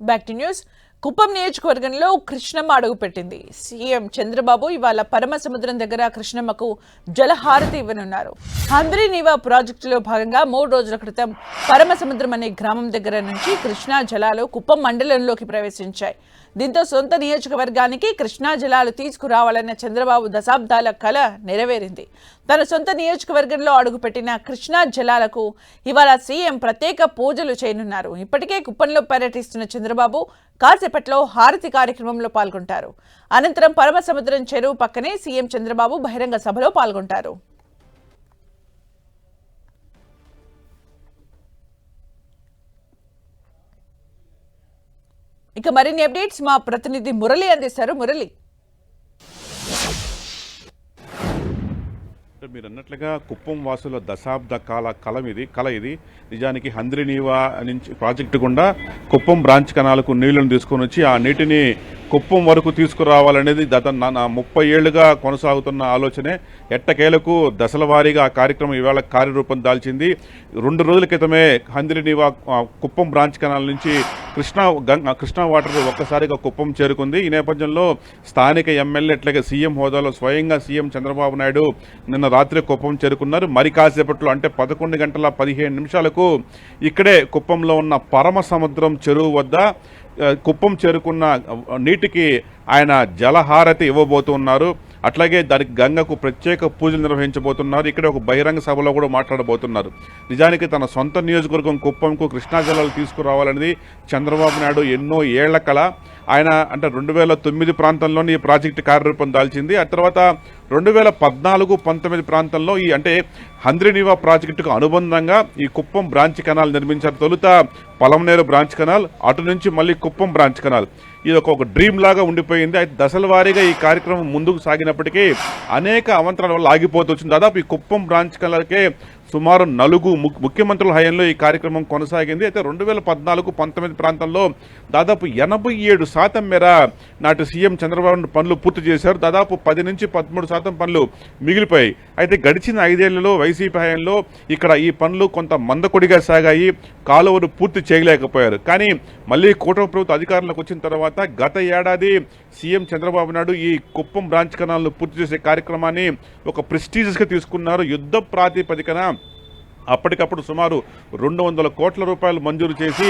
Back to news. Kuppam నియోజకవర్గంలో కృష్ణమ్మ అడుగుపెట్టింది. CM Chandrababu ఇవాళ పరమ సముద్రం దగ్గర కృష్ణమ్మకు జలహారతి ఇవ్వనున్నారు. హంద్రీ నీవా ప్రాజెక్టులో భాగంగా మూడు రోజుల క్రితం పరమ సముద్రం అనే గ్రామం దగ్గర నుంచి కృష్ణా జలాలు కుప్పం మండలంలోకి ప్రవేశించాయి. దీంతో సొంత నియోజకవర్గానికి కృష్ణా జలాలు తీసుకురావాలన్న చంద్రబాబు దశాబ్దాల కళ నెరవేరింది. తన సొంత నియోజకవర్గంలో అడుగుపెట్టిన కృష్ణా జలాలకు ఇవాళ సీఎం ప్రత్యేక పూజలు చేయనున్నారు. ఇప్పటికే కుప్పంలో పర్యటిస్తున్న చంద్రబాబు కాసేపట్లో హారతి కార్యక్రమంలో పాల్గొంటారు. అనంతరం పరమ సముద్రం చెరువు పక్కనే సీఎం చంద్రబాబు బహిరంగ సభలో పాల్గొంటారు. ఇక మరిన్ని అప్డేట్స్ మా ప్రతినిధి మురళి అందిస్తారు. మురళి. మీరు అన్నట్లుగా కుప్పం వాసుల దశాబ్ద కాల కలం ఇది కల ఇది. నిజానికి హంద్రినీవా నుంచి ప్రాజెక్టు గుండా కుప్పం బ్రాంచ్ కణాలకు నీళ్ళను తీసుకొని వచ్చి ఆ నీటిని కుప్పం వరకు తీసుకురావాలనేది గత నా- ముప్పై ఏళ్ళుగా కొనసాగుతున్న ఆలోచనే. ఎట్టకేలకు దశల వారీగా ఆ కార్యక్రమం ఇవాళ కార్యరూపం దాల్చింది. రెండు రోజుల క్రితమే హందిరినివా కుప్పం బ్రాంచ్ కెనాల్ నుంచి కృష్ణా గంగ కృష్ణా వాటర్ ఒక్కసారిగా కుప్పం చేరుకుంది. ఈ నేపథ్యంలో స్థానిక ఎమ్మెల్యే అట్లాగే సీఎం హోదాలో స్వయంగా సీఎం చంద్రబాబు నాయుడు నిన్న రాత్రి కుప్పం చేరుకున్నారు. మరి కాసేపట్లో అంటే పదకొండు గంటల పదిహేను నిమిషాలకు ఇక్కడే కుప్పంలో ఉన్న పరమ సముద్రం చెరువు వద్ద కుప్పం చేరుకున్న నీటికి ఆయన జలహారతి ఇవ్వబోతున్నారు. అట్లాగే దానికి గంగకు ప్రత్యేక పూజలు నిర్వహించబోతున్నారు. ఇక్కడ ఒక బహిరంగ సభలో కూడా మాట్లాడబోతున్నారు. నిజానికి తన సొంత నియోజకవర్గం కుప్పంకు కృష్ణా జలాలు తీసుకురావాలనేది చంద్రబాబు నాయుడు ఎన్నో ఏళ్ళ కళ. ఆయన అంటే రెండు వేల తొమ్మిది ప్రాంతంలోని ఈ ప్రాజెక్టు కార్యరూపం దాల్చింది. ఆ తర్వాత రెండు వేల పద్నాలుగు పంతొమ్మిది ప్రాంతంలో ఈ అంటే హంద్రినీవా ప్రాజెక్టుకు అనుబంధంగా ఈ కుప్పం బ్రాంచ్ కెనాల్ నిర్మించారు. తొలుత పలమనేరు బ్రాంచ్ కెనాల్ అటు నుంచి మళ్ళీ కుప్పం బ్రాంచ్ కెనాల్. ఇది ఒక ఒక డ్రీమ్ లాగా ఉండిపోయింది. అయితే దశల వారీగా ఈ కార్యక్రమం ముందుకు సాగినప్పటికీ అనేక అవంతరాల వల్ల ఆగిపోతూ వచ్చింది. దాదాపు ఈ కుప్పం బ్రాంచ్ కెనాల్కే సుమారు నలుగు ముఖ్యమంత్రుల హయాంలో ఈ కార్యక్రమం కొనసాగింది. అయితే రెండు వేల పద్నాలుగు పంతొమ్మిది ప్రాంతంలో దాదాపు ఎనభై ఏడు శాతం మేర నాటి సీఎం చంద్రబాబు పనులు పూర్తి చేశారు. దాదాపు పది నుంచి పదమూడు శాతం పనులు మిగిలిపోయాయి. అయితే గడిచిన ఐదేళ్ళలో వైసీపీ హయాంలో ఇక్కడ ఈ పనులు కొంత మందకొడిగా సాగాయి. కాలువలు పూర్తి చేయలేకపోయారు. కానీ మళ్ళీ కూటమి ప్రభుత్వ అధికారంలోకి వచ్చిన తర్వాత గత ఏడాది సీఎం చంద్రబాబు నాయుడు ఈ కుప్పం బ్రాంచ్ కెనాల్ను పూర్తి చేసే కార్యక్రమాన్ని ఒక ప్రెస్టీజియస్గా తీసుకున్నారు. యుద్ధ ప్రాతిపదికన అప్పటికప్పుడు సుమారు రెండు వందల కోట్ల రూపాయలు మంజూరు చేసి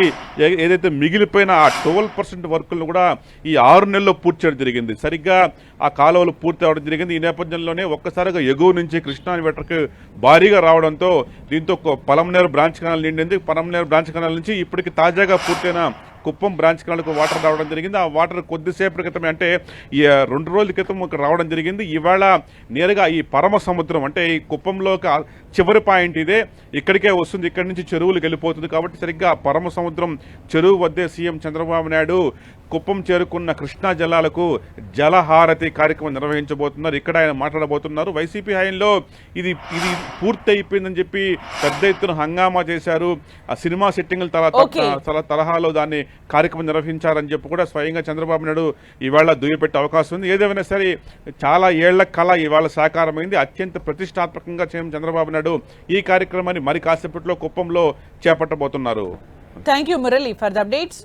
ఏదైతే మిగిలిపోయిన ఆ ట్వెల్వ్ పర్సెంట్ వర్కులను కూడా ఈ ఆరు నెలల్లో పూర్తి చేయడం జరిగింది. సరిగ్గా ఆ కాలువలు పూర్తి అవడం జరిగింది. ఈ నేపథ్యంలోనే ఒక్కసారిగా ఎగువ నుంచి కృష్ణా వెటర్కి భారీగా రావడంతో దీంతో పలంనేరు బ్రాంచ్ కెనాల్ నిండింది. పలమనేరు బ్రాంచ్ కెనాల్ నుంచి ఇప్పటికి తాజాగా పూర్తయిన కుప్పం బ్రాంచ్ కెనాల్కు వాటర్ రావడం జరిగింది. ఆ వాటర్ కొద్దిసేపటి క్రితం అంటే ఈ రెండు రోజుల క్రితం రావడం జరిగింది. ఇవాళ నేరుగా ఈ పరమ సముద్రం అంటే ఈ కుప్పంలో చివరి పాయింట్ ఇదే. ఇక్కడికే వస్తుంది. ఇక్కడి నుంచి చెరువులకు వెళ్ళిపోతుంది. కాబట్టి సరిగ్గా పరమ సముద్రం చెరువు వద్దే సీఎం చంద్రబాబు నాయుడు కుప్పం చేరుకున్న కృష్ణా జలాలకు జలహారతి కార్యక్రమం నిర్వహించబోతున్నారు. ఇక్కడ ఆయన మాట్లాడబోతున్నారు. వైసీపీ హయాంలో ఇది ఇది పూర్తి అయిపోయిందని చెప్పి పెద్ద ఎత్తున హంగామా చేశారు. ఆ సినిమా సెట్టింగ్ల తల తరహాలో దాన్ని కార్యక్రమం నిర్వహించారని చెప్పి కూడా స్వయంగా చంద్రబాబు నాయుడు ఇవాళ దుయ్యపెట్టే అవకాశం ఉంది. ఏదేమైనా సరే చాలా ఏళ్ళ కళ ఇవాళ సాకారమైంది. అత్యంత ప్రతిష్టాత్మకంగా చేయడం చంద్రబాబు నాయుడు ఈ కార్యక్రమాన్ని మరి కాసేపట్లో కుప్పంలో చేపట్టబోతున్నారు. Thank you Murali for the updates